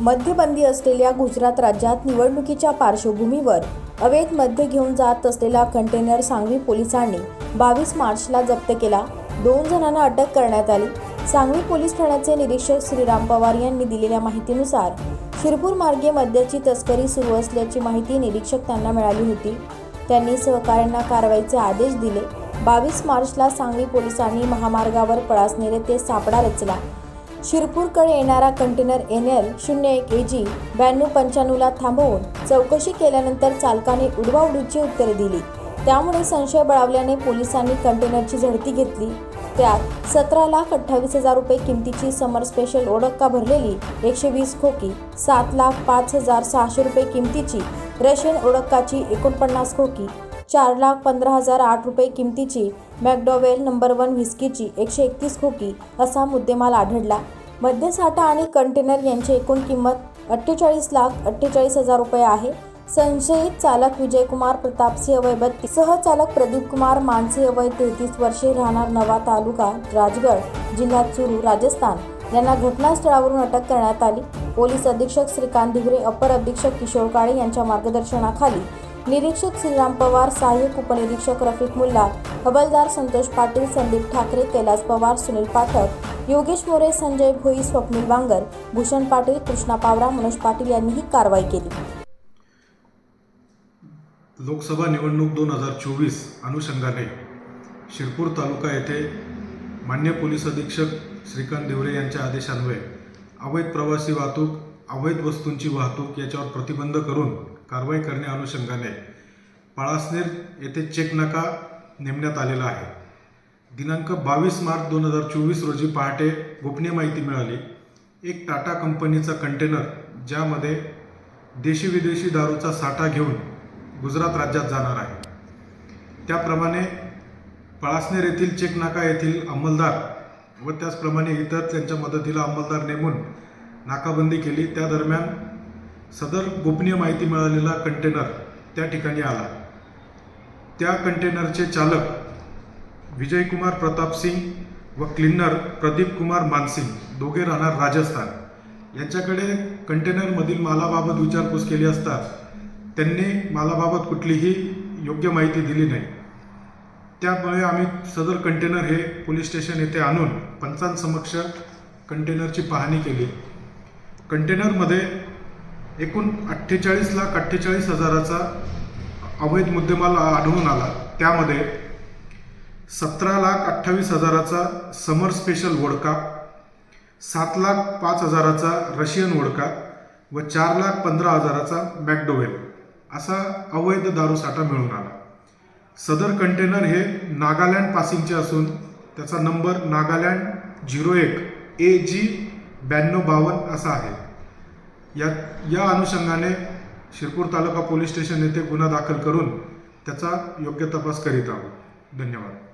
मद्यबंदी असलेल्या गुजरात राज्यात निवडणुकीच्या पार्श्वभूमीवर अवैध मद्य घेऊन जात असलेला कंटेनर सांगवी पोलिसांनी बावीस मार्चला जप्त केला. दोन जणांना अटक करण्यात आली. सांगवी पोलीस ठाण्याचे निरीक्षक श्रीराम पवार यांनी दिलेल्या माहितीनुसार शिरपूर मार्गे मद्याची तस्करी सुरू असल्याची माहिती निरीक्षक त्यांना मिळाली होती. त्यांनी सहकाऱ्यांना कारवाईचे आदेश दिले. बावीस मार्चला सांगवी पोलिसांनी महामार्गावर पळासनेरे ते सापडा रचला. शिरपूरकडे येणारा कंटेनर एन एल शून्य एक ए जी ब्याण्णव पंच्याण्णवला थांबवून चौकशी केल्यानंतर चालकाने उडवाउडीची उत्तरे दिली. त्यामुळे संशय बळावल्याने पोलिसांनी कंटेनरची झडती घेतली. त्यात सतरा लाख अठ्ठावीस हजार रुपये किमतीची समर स्पेशल ओळखका भरलेली एकशे वीस खोकी सात लाख पाच हजार सहाशे रुपये किमतीची रशियन ओळखाची एकोणपन्नास खोकी चार लाख पंधरा हजार आठ रुपये किमतीची मॅकडॉवेल नंबर वन व्हिस्कीची एकशे एकतीस खोकी असा मुद्देमाल आढळला. मद्यसाठा आणि कंटेनर यांची एकूण किंमत अठ्ठेचाळीस लाख अठ्ठेचाळीस हजार रुपये आहे. संशयित चालक विजयकुमार प्रतापसिंह वय बत्तीस सहचालक प्रदीप कुमार मानसिंह वय तेहतीस वर्षे राहणार नवा तालुका राजगड जिल्हा चुरू राजस्थान. यांना घटनास्थळावरून अटक करण्यात आली. पोलीस अधीक्षक श्रीकांत धिवरे अपर अधीक्षक किशोर काळे यांच्या मार्गदर्शनाखाली निरीक्षक श्रीराम पवार सहाय्यक उपनिरीक्षक रफिक मुल्ला हबलदार संतोष पाटील संदीप ठाकरे कैलास पवार सुनील पाठक योगेश मोरे संजय भोई स्वप्नील बांगर भूषण पाटील कृष्णा पावरा मनोज पाटील यांनी ही कारवाई केली. लोकसभा निवडणूक दोन हजार चोवीस अनुषंगाने शिरपूर तालुका येथे मान्य पोलीस अधीक्षक श्रीकांत देवरे यांच्या आदेशान्वये अवैध प्रवासी वाहतूक अवैध वस्तूंची वाहतूक याच्यावर प्रतिबंध करून कारवाई करण्या अनुषंगाने पळासनेर येथे चेक नाका नेमण्यात आलेला आहे. दिनांक बावीस मार्च दोन हजार चोवीस रोजी पहाटे गोपनीय माहिती मिळाली. एक टाटा कंपनीचा कंटेनर ज्यामध्ये देशी विदेशी दारूचा साठा घेऊन गुजरात राज्यात जाणार आहे. त्याप्रमाणे पळासनेर येथील चेकनाका येथील अंमलदार व त्याचप्रमाणे इतर त्यांच्या मदतीला अंमलदार नेमून नाकाबंदी केली. त्या दरम्यान सदर गोपनीय माहिती मिळालेला कंटेनर त्या ठिकाणी आला. त्या कंटेनरचे चालक विजयकुमार प्रताप सिंग व क्लिनर प्रदीप कुमार मानसिंग दोघे राहणार राजस्थान. यांच्याकडे कंटेनरमधील मालाबाबत विचारपूस केली असता त्यांनी मालाबाबत कुठलीही योग्य माहिती दिली नाही. त्यामुळे आम्ही सदर कंटेनर हे पोलीस स्टेशन येथे आणून पंचांसमक्ष कंटेनरची पाहणी केली. कंटेनरमध्ये एकूण अठ्ठेचाळीस लाख अठ्ठेचाळीस हजाराचा अवैध मुद्देमाल आढळून आला. त्यामध्ये सतरा लाख अठ्ठावीस हजाराचा समर स्पेशल वोडका सात लाख पाच हजाराचा रशियन वोडका व चार लाख पंधरा हजाराचा मॅकडोवेल असा अवैध दारू साठा मिळून आला. सदर कंटेनर हे नागालँड पासिंगचे असून त्याचा नंबर नागालँड झिरो एक ए जी ब्याण्णव बावन्न असा आहे. या या अनुषंगाने शिरपूर तालुका पोलीस स्टेशन येथे गुन्हा दाखल करून त्याचा योग्य तपास करीत आहोत. धन्यवाद.